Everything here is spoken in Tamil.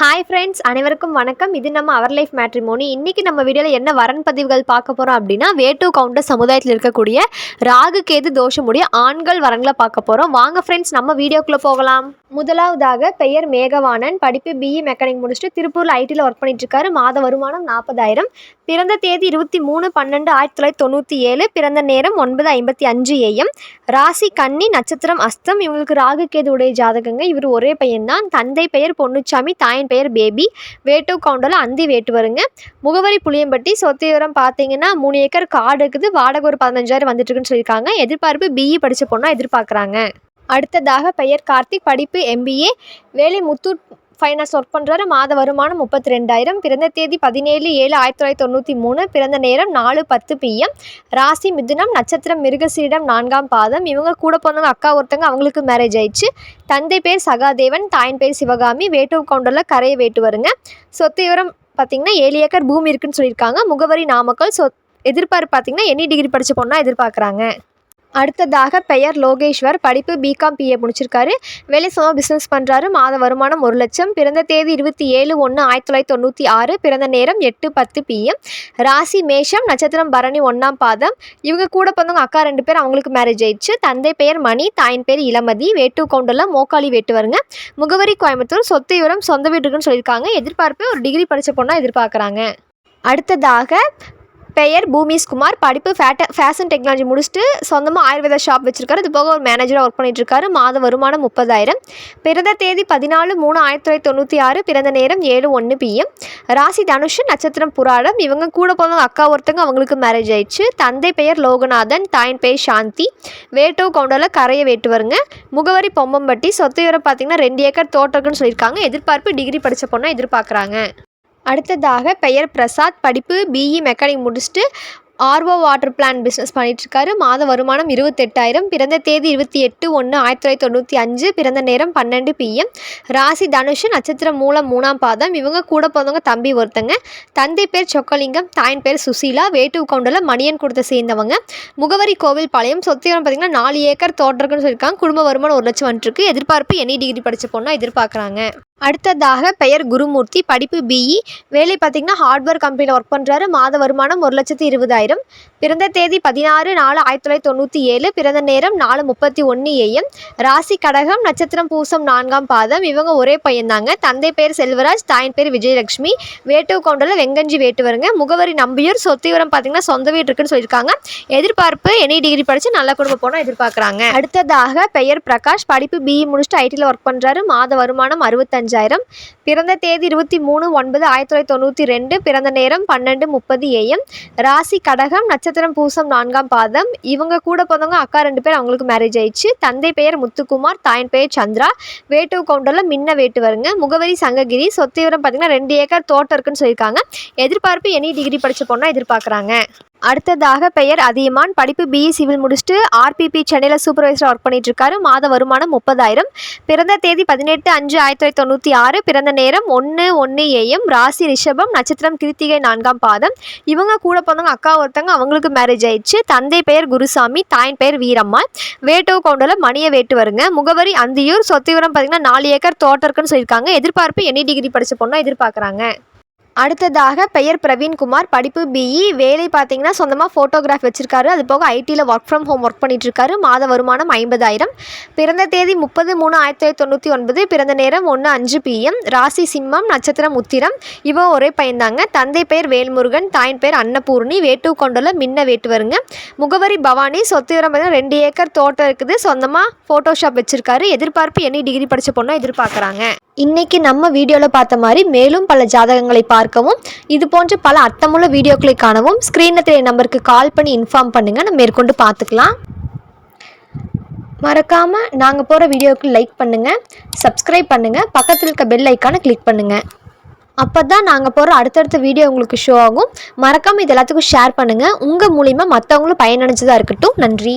ஹாய் ஃப்ரெண்ட்ஸ் அனைவருக்கும் வணக்கம். இது நம்ம அவர் லைஃப் மேட்ரிமோனி இன்றைக்கி நம்ம வீடியோவில் என்ன வரன் பதிவுகள் பார்க்க போகிறோம் அப்படின்னா வேட்டு கவுண்டர் சமுதாயத்தில் இருக்கக்கூடிய ராகு கேது தோஷமுடைய ஆண்கள் வரன்களை பார்க்க போகிறோம் வாங்க ஃப்ரெண்ட்ஸ் நம்ம வீடியோக்குள்ளே போகலாம். முதலாவதாக பெயர் மேகவாணன். படிப்பு பிஇ மெக்கானிக் முடிச்சுட்டு திருப்பூரில் ஐடியில் ஒர்க் பண்ணிட்டுருக்காரு மாத வருமானம் நாற்பதாயிரம். பிறந்த தேதி இருபத்தி மூணு பன்னெண்டு ஆயிரத்தி தொள்ளாயிரத்தி தொண்ணூற்றி ஏழு. பிறந்த நேரம் ஒன்பது ஐம்பத்தி அஞ்சு ஏஎம் ராசி கன்னி நட்சத்திரம் அஸ்தம். இவங்களுக்கு ராகு கேது உடைய ஜாதகங்க. இவர் ஒரே பையன்தான். தந்தை பெயர் பொன்னுச்சாமி தாயின் பெயர் பேபி. வேட்டு கவுண்டரில் அந்தி வேட்டு வருங்க. முகவரி புளியம்பட்டி சொத்து விவரம் பார்த்தீங்கன்னா மூணு ஏக்கர் காடு இருக்குது. வாடகை ஒரு பதினஞ்சாயிரம் வந்துட்டு இருக்குன்னு சொல்லியிருக்காங்க. எதிர்பார்ப்பு பிஇ படித்த பொண்ணாக எதிர்பார்க்குறாங்க. அடுத்ததாக பெயர் கார்த்திக் படிப்பு எம்பிஏ வேலை முத்தூட் ஃபைனான்ஸ் ஒர்க் பண்ணுறாரு மாத வருமானம் முப்பத்தி ரெண்டாயிரம் பிறந்த தேதி பதினேழு ஏழு ஆயிரத்தி தொள்ளாயிரத்தி தொண்ணூற்றி மூணு. பிறந்த நேரம் நாலு பத்து பிஎம் ராசி மிதுனம் நட்சத்திரம் மிருகசீடம் நான்காம் பாதம். இவங்க கூட பிறந்தவங்க அக்கா ஒருத்தங்க அவங்களுக்கு மேரேஜ் ஆயிடுச்சு. தந்தை பேர் சகாதேவன் தாயின் பேர் சிவகாமி. வேட்டு கவுண்டரில் கரையை வேட்டு வருங்க சொத்து விவரம் பார்த்தீங்கன்னா ஏழு ஏக்கர் பூமி இருக்குன்னு சொல்லியிருக்காங்க. முகவரி நாமக்கல். சொ எதிர்பார்ப்பு பார்த்தீங்கன்னா எனி டிகிரி படித்த பொண்ணாக எதிர்பார்க்குறாங்க. அடுத்ததாக பெயர் லோகேஸ்வர். படிப்பு பிகாம் பிஏ முடிச்சிருக்காரு. வேலை சமம் பிஸ்னஸ் பண்ணுறாரு மாத வருமானம் ஒரு லட்சம். பிறந்த தேதி இருபத்தி ஏழு ஒன்று ஆயிரத்தி தொள்ளாயிரத்தி தொண்ணூற்றி ஆறு. பிறந்த நேரம் எட்டு பத்து பிஎம் ராசி மேஷம் நட்சத்திரம் பரணி ஒன்றாம் பாதம். இவங்க கூட பிறந்தவங்க அக்கா ரெண்டு பேர் அவங்களுக்கு மேரேஜ் ஆயிடுச்சு. தந்தை பெயர் மணி தாயின் பேர் இளமதி. வேட்டு கவுண்டரில் மோக்காளி வேட்டு வருங்க முகவரி கோயம்புத்தூர் சொத்து விவரம் சொந்த வீடு இருக்குன்னு சொல்லியிருக்காங்க. எதிர்பார்ப்பு ஒரு டிகிரி படித்த பொண்ணாக எதிர்பார்க்குறாங்க. அடுத்ததாக பெயர் பூமிஸ்குமார் படிப்பு ஃபேட்ட ஃபேஷன் டெக்னாலஜி முடிச்சுட்டு சொந்தமாக ஆயுர்வேத ஷாப் வச்சிருக்காரு. அது போக ஒரு மேனேஜராக ஒர்க் பண்ணிட்டு இருக்காரு மாத வருமானம் முப்பதாயிரம். பிறந்த தேதி பதினாலு மூணு ஆயிரத்தி தொள்ளாயிரத்தி தொண்ணூற்றி ஆறு. பிறந்த நேரம் ஏழு ஒன்று பிஎம் ராசி தனுஷ் நட்சத்திரம் புராடம் இவங்க கூட போனவங்க அக்கா ஒருத்தங்க அவங்களுக்கு மேரேஜ் ஆயிடுச்சு. தந்தை பெயர் லோகநாதன் தாயின் பெயர் சாந்தி. வேட்டோ கவுண்டரில் கரையை வேட்டு வருங்க முகவரி பொம்மம்பட்டி. சொத்து விவரம் பார்த்தீங்கன்னா ரெண்டு ஏக்கர் தோட்டம்னு சொல்லியிருக்காங்க. எதிர்பார்ப்பு டிகிரி படித்த பொண்ணை எதிர்பார்க்குறாங்க. அடுத்ததாக பெயர் பிரசாத். படிப்பு பிஇ மெக்கானிக் முடிச்சுட்டு ஆர்ஓ வாட்டர் பிளான் பிஸ்னஸ் பண்ணிகிட்ருக்காரு மாத வருமானம் இருபத்தெட்டாயிரம். பிறந்த தேதி இருபத்தி எட்டு ஒன்று ஆயிரத்தி தொள்ளாயிரத்தி தொண்ணூற்றி அஞ்சு. பிறந்த நேரம் பன்னெண்டு பிஎம் ராசி தனுஷ் நட்சத்திரம் மூலம் மூணாம் பாதம். இவங்க கூட பிறந்தவங்க தம்பி ஒருத்தங்க. தந்தை பேர் சொக்கலிங்கம் தாயின் பேர் சுசீலா. வேட்டு கவுண்டரில் மணியன் கொடுத்த சேர்ந்தவங்க. முகவரி கோவில் பாளையம். சொத்திரம் பார்த்திங்கன்னா நாலு ஏக்கர் தோட்டருக்குன்னு சொல்லியிருக்காங்க. குடும்ப வருமானம் ஒரு லட்சம் வந்துருக்கு. எதிர்பார்ப்பு எனி டிகிரி படித்த பொண்ணாக எதிர்பார்க்குறாங்க. அடுத்ததாக பெயர் குருமூர்த்தி படிப்பு பிஇ வேலை பார்த்திங்கன்னா ஹார்ட்வேர் கம்பெனியில் ஒர்க் பண்ணுறாரு மாத வருமானம் ஒரு லட்சத்தி இருபதாயிரம். பிறந்த தேதி பதினாறு நாலு ஆயிரத்தி தொள்ளாயிரத்தி தொண்ணூற்றி ஏழு. பிறந்த நேரம் நாலு முப்பத்தி ஒன்று ஏஎம் ராசி கடகம் நட்சத்திரம் பூசம் நான்காம் பாதம். இவங்க ஒரே பையன்தாங்க. தந்தை பேர் செல்வராஜ் தாயின் பேர் விஜயலட்சுமி. வேட்டு கவுண்டரில் வெங்கஞ்சி வேட்டு வருங்க முகவரி நம்பியூர். சொத்து விவரம் சொந்த வீடு இருக்குன்னு சொல்லியிருக்காங்க. எதிர்பார்ப்பு எனி டிகிரி படித்து நல்ல குடும்ப போனால் எதிர்பார்க்குறாங்க. அடுத்ததாக பெயர் பிரகாஷ். படிப்பு பிஇ முடிச்சுட்டு ஐடியில் ஒர்க் பண்ணுறாரு மாத வருமானம் அறுபத்தஞ்சாயிரம். அஞ்சாயிரம் பிறந்த தேதி இருபத்தி மூணு ஒன்பது ஆயிரத்தி தொள்ளாயிரத்தி தொண்ணூற்றி ரெண்டு. பிறந்த நேரம் பன்னெண்டு முப்பது ஏஎம் ராசி கடகம் நட்சத்திரம் பூசம் நான்காம் பாதம். இவங்க கூட பிறந்தவங்க அக்கா ரெண்டு பேர் அவங்களுக்கு மேரேஜ் ஆயிடுச்சு. தந்தை பெயர் முத்துக்குமார் தாயின் பெயர் சந்திரா. வேட்டு கவுண்டரில் மின்ன வேட்டு வருங்க முகவரி சங்ககிரி. சொத்து விவரம் பார்த்தீங்கன்னா ரெண்டு ஏக்கர் தோட்டம் இருக்குன்னு சொல்லியிருக்காங்க. எதிர்பார்ப்பு எனி டிகிரி படித்த பொண்ணாக எதிர்பார்க்குறாங்க. அடுத்ததாக பெயர் அதியமான். படிப்பு பிஇ சிவில் முடிச்சுட்டு ஆர்பிபி சென்னையில் சூப்பர்வைசராக ஒர்க் பண்ணிட்டு இருக்காரு மாத வருமானம் முப்பதாயிரம். பிறந்த தேதி பதினெட்டு அஞ்சு ஆயிரத்தி தொள்ளாயிரத்தி தொண்ணூற்றி ஆறு. பிறந்த நேரம் ஒன்று ஒன்று ஏஎம் ராசி ரிஷபம் நட்சத்திரம் கிருத்திகை நான்காம் பாதம். இவங்க கூட பிறந்தவங்க அக்கா ஒருத்தவங்க அவங்களுக்கு மேரேஜ் ஆயிடுச்சு. தந்தை பெயர் குருசாமி தாயின் பெயர் வீரம்மா. வேட்டோ கவுண்டரில் மணியை வேட்டு வருங்க முகவரி அந்தியூர். சொத்து விவரம் பார்த்தீங்கன்னா நாலு ஏக்கர் தோட்டம் இருக்குன்னு சொல்லியிருக்காங்க. எதிர்பார்ப்பு என்ன டிகிரி படித்த பொண்ணாக எதிர்பார்க்குறாங்க. அடுத்ததாக பெயர் பிரவீன்குமார் படிப்பு பிஇ வேலை பார்த்தீங்கன்னா சொந்தமாக ஃபோட்டோகிராஃப் வச்சிருக்காரு. அது போக ஐடியில் ஒர்க் ஃப்ரம் ஹோம் ஒர்க் பண்ணிட்டுருக்காரு. மாத வருமானம் ஐம்பதாயிரம். பிறந்த தேதி முப்பது மூணு ஆயிரத்தி தொள்ளாயிரத்தி தொண்ணூற்றி ஒன்பது. பிறந்த நேரம் ஒன்று அஞ்சு பிஎம் ராசி சிம்மம் நட்சத்திரம் உத்திரம். இவன் ஒரே பையன்தாங்க. தந்தை பெயர் வேல்முருகன் தாயின் பெயர் அன்னபூர்ணி. வேட்டு கொண்டுள்ள மின்ன வேட்டு வருங்க முகவரி பவானி. சொத்து விவரம் பார்த்தீங்கன்னா ரெண்டு ஏக்கர் தோட்டம் இருக்குது. சொந்தமாக ஃபோட்டோஷாப் வச்சிருக்காரு. எதிர்பார்ப்பு எனி டிகிரி படித்த பொண்ணை எதிர்பார்க்குறாங்க. இன்னைக்கு நம்ம வீடியோவில் பார்த்த மாதிரி மேலும் பல ஜாதகங்களை பார்க்கவும் இது போன்ற பல அர்த்தமுள்ள வீடியோக்களை காணவும் ஸ்க்ரீனில் தெரிய நம்பருக்கு கால் பண்ணி இன்ஃபார்ம் பண்ணுங்கள் நம்ம மேற்கொண்டு பார்த்துக்கலாம். மறக்காமல் நாங்கள் போகிற வீடியோவுக்கு லைக் பண்ணுங்கள் சப்ஸ்கிரைப் பண்ணுங்கள் பக்கத்தில் இருக்க பெல் ஐக்கானை கிளிக் பண்ணுங்கள் அப்போ தான் நாங்கள் போகிற அடுத்தடுத்த வீடியோ உங்களுக்கு ஷோ ஆகும். மறக்காமல் இது எல்லாத்துக்கும் ஷேர் பண்ணுங்கள் உங்கள் மூலிமா மற்றவங்களும் பயனடைஞ்சதாக இருக்கட்டும். நன்றி.